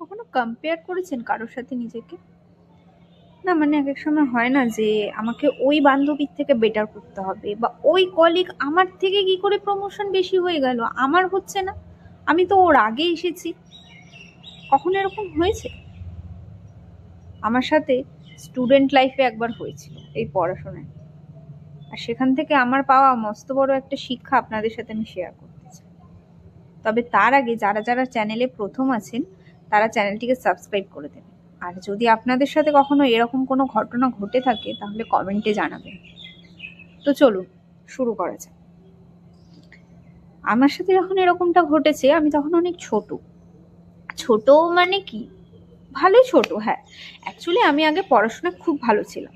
কখনো কম্পেয়ার করেছেন কারোর সাথে নিজেকে? না মানে এক এক সময় হয় না যে আমাকে ওই বান্ধবীর থেকে বেটার করতে হবে বা ওই কলিগ আমার থেকে কি করে প্রমোশন বেশি হয়ে গেল? আমার হচ্ছে না। আমি তো ওর আগে এসেছি। কখনো এরকম হয়েছে? আমার সাথে স্টুডেন্ট লাইফে একবার হয়েছিল এই পড়াশোনায়। আর সেখান থেকে আমার পাওয়া মস্ত বড় একটা শিক্ষা আপনাদের সাথে আমি শেয়ার করতে চাই। তবে তার আগে যারা যারা চ্যানেলে প্রথম আছেন তারা চ্যানেলটিকে সাবস্ক্রাইব করে দেবেন আর যদি আপনাদের সাথে কখনো এরকম কোনো ঘটনা ঘটে থাকে, তাহলে কমেন্টে জানাবেন। তো চলুন, শুরু করা যাক। আমার সাথে যখন এরকমটা ঘটেছে, আমি তখন অনেক ছোট। ছোট মানে কি? ভালোই ছোট হ্যাঁ। অ্যাকচুয়ালি আমি আগে পড়াশোনা খুব ভালো ছিলাম।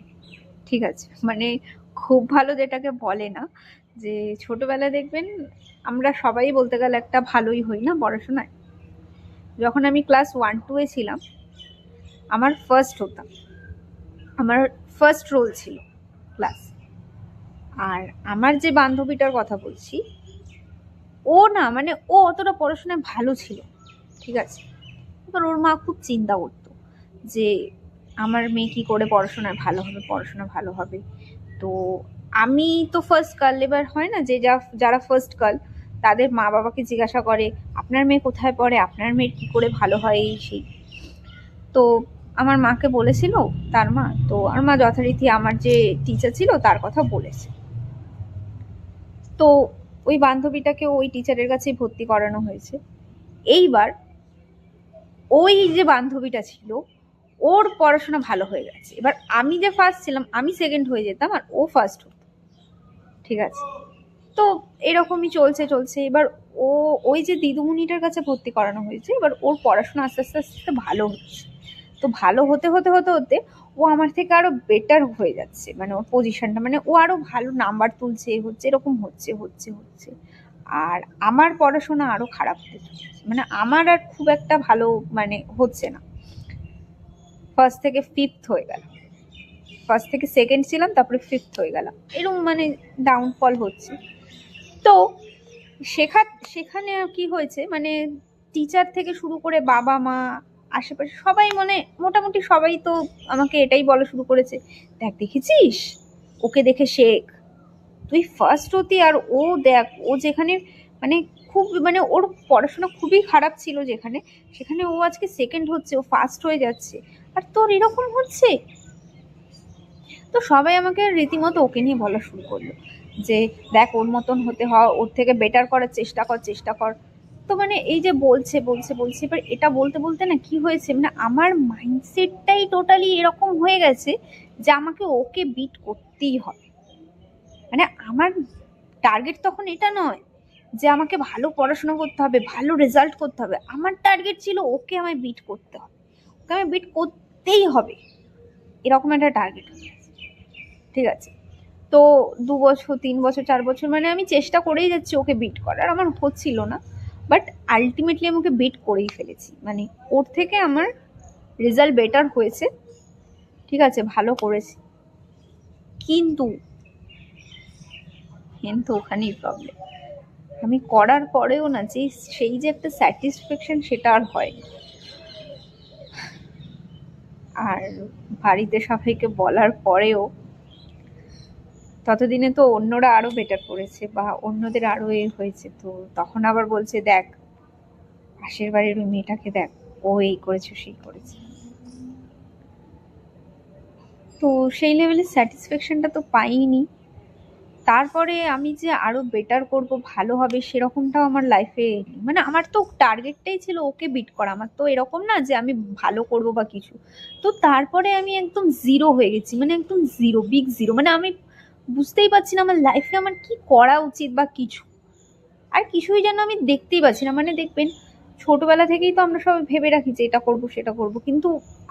ঠিক আছে? মানে খুব ভালো যেটাকে বলে না, যে ছোটবেলায় দেখবেন আমরা সবাই বলতে গেলে একটা ভালোই হই না পড়াশোনায়? যখন আমি ক্লাস ওয়ান টুয়ে ছিলাম, আমার ফার্স্ট হতাম। আমার ফার্স্ট রোল ছিল ক্লাস আর আমার যে বান্ধবীটার কথা বলছি, ও না মানে ও অতটা পড়াশোনায় ভালো ছিল, ঠিক আছে? এবার ওর মা খুব চিন্তা করতো যে, আমার মেয়ে কী করে পড়াশোনায় ভালো হবে পড়াশোনা ভালো হবে? তো আমি তো ফার্স্ট গার্ল এবার হয় না যে যা, যারা ফার্স্ট গার্ল তাদের মা বাবাকে জিজ্ঞাসা করে, আপনার মেয়ে কোথায় পড়ে? আপনার মেয়ের কী করে ভালো হয় এই সেই? তো আমার মাকে বলেছিল, তার মা, তো আমার মা যথারীতি আমার যে টিচার ছিল, তার কথা বলেছে। তো ওই বান্ধবীটাকে ওই টিচারের কাছেই ভর্তি করানো হয়েছে। এইবার ওই যে বান্ধবীটা ছিল, ওর পড়াশোনা ভালো হয়ে গেছে। এবার আমি যে ফার্স্ট ছিলাম, আমি সেকেন্ড হয়ে যেতাম আর ও ফার্স্ট হতো। ঠিক আছে? তো এরকমই চলছে চলছে। এবার ও, ওই যে দিদুমণিটার কাছে ভর্তি করানো হয়েছে, এবার ওর পড়াশোনা আস্তে আস্তে আস্তে ভালো হচ্ছে। তো ভালো হতে হতে হতে হতে ও আমার থেকে আরও বেটার হয়ে যাচ্ছে। মানে ওর পজিশনটা মানে ও আরও ভালো নাম্বার তুলছে হচ্ছে, এরকম হচ্ছে হচ্ছে হচ্ছে। আর আমার পড়াশোনা আরও খারাপ হতে চলেছে। মানে আমার আর খুব একটা ভালো মানে হচ্ছে না। ফার্স্ট থেকে ফিফথ হয়ে গেল। ফার্স্ট থেকে সেকেন্ড ছিলাম, তারপরে ফিফথ হয়ে গেলাম। এরকম মানে ডাউনফল হচ্ছে। তো শেখা, সেখানে কি হয়েছে? মানে টিচার থেকে শুরু করে বাবা, মা, আশেপাশে সবাই মানে মোটামুটি সবাই তো আমাকে এটাই বলা শুরু করেছে, দেখ, দেখেছিস? ওকে দেখে শেখ। তুই ফার্স্ট হতি আর ও দেখ, ও যেখানে মানে খুব মানে ওর পড়াশোনা খুবই খারাপ ছিল যেখানে, সেখানে ও আজকে সেকেন্ড হচ্ছে, ও ফার্স্ট হয়ে যাচ্ছে। আর তোর এরকম হচ্ছে? তো সবাই আমাকে রীতিমতো ওকে নিয়ে বলা শুরু করল যে, দেখ, ওর মতন হতে হয়, ওর থেকে বেটার করার চেষ্টা কর চেষ্টা কর। তো মানে এই যে বলছে বলছে বলছে, এবার এটা বলতে বলতে না কি হয়েছে? মানে আমার মাইন্ডসেটটাই টোটালি এরকম হয়ে গেছে যে, আমাকে ওকে বিট করতেই হবে। মানে আমার টার্গেট তখন এটা নয় যে, আমাকে ভালো পড়াশোনা করতে হবে, ভালো রেজাল্ট করতে হবে। আমার টার্গেট ছিল ওকে আমায় বিট করতে হবে। ওকে আমায় বিট করতেই হবে। এরকম একটা টার্গেট ঠিক আছে? তো দু বছর, তিন বছর, চার বছর মানে আমি চেষ্টা করেই যাচ্ছি ওকে বিট করার, আমার হচ্ছিল না। বাট আলটিমেটলি আমি ওকে বিট করেই ফেলেছি। মানে ওর থেকে আমার রেজাল্ট বেটার হয়েছে। ঠিক আছে, ভালো করেছি। কিন্তু কিন্তু ওখানেই প্রবলেম আমি করার পরেও না যে সেই যে একটা স্যাটিসফ্যাকশন সেটা আর হয়নি। আর বাড়িতে সবাইকে বলার পরেও ততদিনে তো অন্যরা আরও বেটার করেছে বা অন্যদের আরও এ হয়েছে। তো তখন আবার বলছে, দেখ, পাশের বাড়ির ওই মেয়েটাকে দেখ, ও এই করেছে, সেই করেছে। তো সেই লেভেলের স্যাটিসফ্যাকশনটা তো পাইনি। তারপরে আমি যে আরও বেটার করব, ভালো হবে, সেরকমটাও আমার লাইফে মানে আমার তো টার্গেটটাই ছিল ওকে বিট করা। আমার তো এরকম না যে আমি ভালো করব বা কিছু। তো তারপরে আমি একদম জিরো হয়ে গেছি। মানে একদম জিরো বিগ জিরো মানে আমি বুঝতেই পারছি না আমার লাইফে আমার কি করা উচিত বা কিছু। আর কিছুই যেন আমি দেখতেই পাচ্ছি না। মানে দেখবেন, ছোটবেলা থেকেই তো আমরা সবাই ভেবে রাখি যে এটা করব, সেটা করব। কিন্তু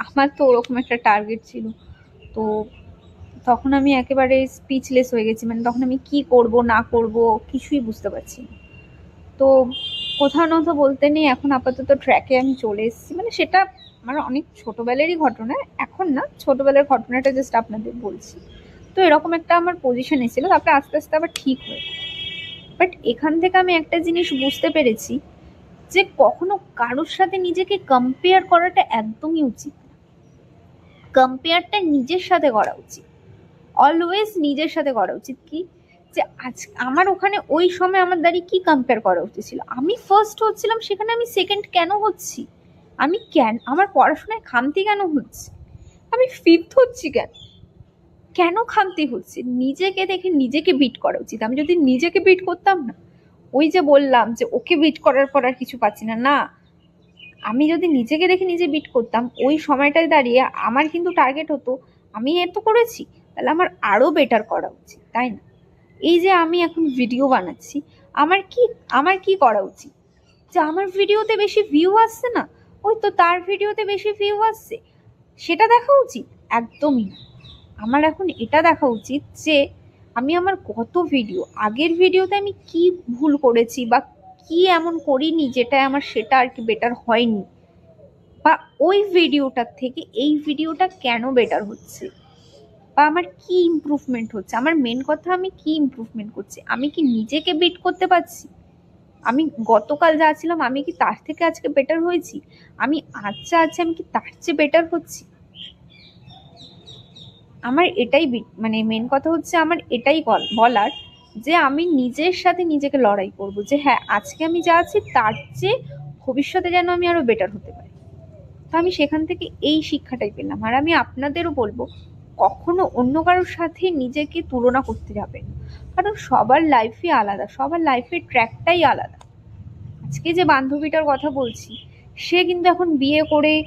আমার তো ওরকম একটা টার্গেট ছিল। তো তখন আমি একেবারে স্পিচলেস হয়ে গেছি। মানে তখন আমি কি করব, না করব, কিছুই বুঝতে পারছি না। তো কোথাও না তো বলতে নেই, এখন আপাতত ট্র্যাকে আমি চলে এসেছি। মানে সেটা আমার অনেক ছোটোবেলারই ঘটনা, এখন না, ছোটোবেলার ঘটনাটা জাস্ট আপনাদের বলছি। তো এরকম একটা আমার পজিশন এসেছিল তারপরে আস্তে আস্তে আবার ঠিক হয়ে বাট এখান থেকে আমি একটা জিনিস বুঝতে পেরেছি যে কখনো কারোর সাথে নিজেকে কম্পেয়ার করাটা একদমই উচিত কম্পেয়ারটা নিজের সাথে করা উচিত। অলওয়েজ নিজের সাথে করা উচিত কি? যে আজ আমার ওখানে ওই সময় আমার দাঁড়িয়ে কি কম্পেয়ার করা উচিত ছিল আমি ফার্স্ট হচ্ছিলাম, সেখানে আমি সেকেন্ড কেন হচ্ছি? আমি কেন, আমার পড়াশোনায় খামতি কেন হচ্ছে? আমি ফিফথ হচ্ছি কেন? কেন খামতি হচ্ছে? নিজেকে দেখে নিজেকে বিট করা উচিত। আমি যদি নিজেকে বিট করতাম না, ওই যে বললাম যে ওকে বিট করার পর আর কিছু পাচ্ছি না না। আমি যদি নিজেকে দেখে নিজে বিট করতাম, ওই সময়টায় দাঁড়িয়ে আমার কিন্তু টার্গেট হতো, আমি এত করেছি, তাহলে আমার আরও বেটার করা উচিত, তাই না? এই যে আমি এখন ভিডিও বানাচ্ছি, আমার কি আমার কি করা উচিত? যে আমার ভিডিওতে বেশি ভিউ আসছে না, ওই তো তার ভিডিওতে বেশি ভিউ আসছে, সেটা দেখা উচিত? একদমই না। আমার এখন এটা দেখা উচিত যে আমি আমার কত ভিডিও আগের ভিডিওতে আমি কি ভুল করেছি বা কি এমন করিনি যেটা আমার সেটা আর কি বেটার হয়নি। বা ওই ভিডিওটার থেকে এই ভিডিওটা কেন বেটার হচ্ছে? বা আমার কি ইমপ্রুভমেন্ট হচ্ছে? আমার মেন কথা আমি কি ইমপ্রুভমেন্ট করছি? আমি কি নিজেকে বিট করতে পারছি? আমি গতকাল যা ছিলাম, আমি কি তার থেকে আজকে বেটার হয়েছি? আমি আজ যা আছে আমি কি তার চেয়ে বেটার হচ্ছি? আমার এটাই মানে মেন কথা হচ্ছে আমার এটাই বলার যে আমি নিজের সাথে নিজেকে লড়াই করব। যে হ্যাঁ আজকে আমি যা আছি তার চেয়ে ভবিষ্যতে যেন আমি আরও বেটার হতে পারি। তো আমি সেখান থেকে এই শিক্ষাটাই পেলাম। আর আমি আপনাদেরও বলব, কখনো অন্য কারোর সাথে নিজেকে তুলনা করতে যাবেন। কারণ সবার লাইফই আলাদা, সবার লাইফের ট্র্যাকটাই আলাদা। আজকে যে বান্ধবীটার কথা বলছি, সে কিন্তু এখন বিয়ে করে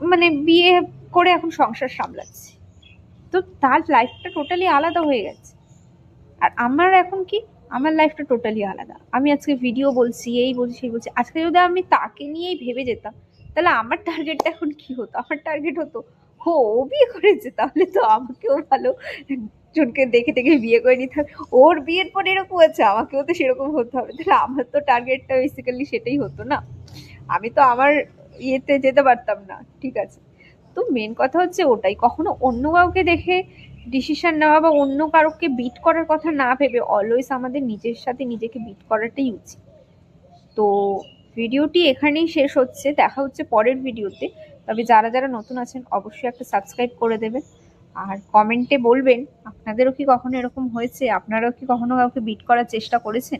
মানে বিয়ে করে এখন সংসার সামলাচ্ছে। তো তার লাইফটা টোটালি আলাদা হয়ে গেছে। আর আমার এখন কি? আমার লাইফটা টোটালি আলাদা। আমি আজকে ভিডিও বলছি, এই বলছি, সেই বলছি। আজকে যদি আমি তাকে নিয়েই ভেবে যেতাম, তাহলে আমার টার্গেটটা এখন কি হতো? আমার টার্গেট হতো, হো, ও বিয়ে করেছে, তাহলে তো আমাকেও ভালো একজনকে দেখে দেখে বিয়ে করে নিতে হবে। ওর বিয়ের পর এরকম আছে আমাকেও তো সেরকম হতে হবে। তাহলে আমার তো টার্গেটটা বেসিক্যালি সেটাই হতো না। আমি তো আমার ইয়েতে যেতে পারতাম না, ঠিক আছে। তো মেন কথা হচ্ছে ওটাই। কখনো অন্য কাউকে দেখে ডিসিশন নেওয়া বা অন্য কারোকে বিট করার কথা না ভেবে অলওয়েজ আমাদের নিজের সাথে নিজেকে বিট করাটাই উচিত। তো ভিডিওটি এখানেই শেষ হচ্ছে। দেখা হচ্ছে পরের ভিডিওতে। তবে যারা যারা নতুন আছেন, অবশ্যই একটা সাবস্ক্রাইব করে দেবেন। আর কমেন্টে বলবেন, আপনাদেরও কি কখনো এরকম হয়েছে? আপনারাও কি কখনো কাউকে বিট করার চেষ্টা করেছেন?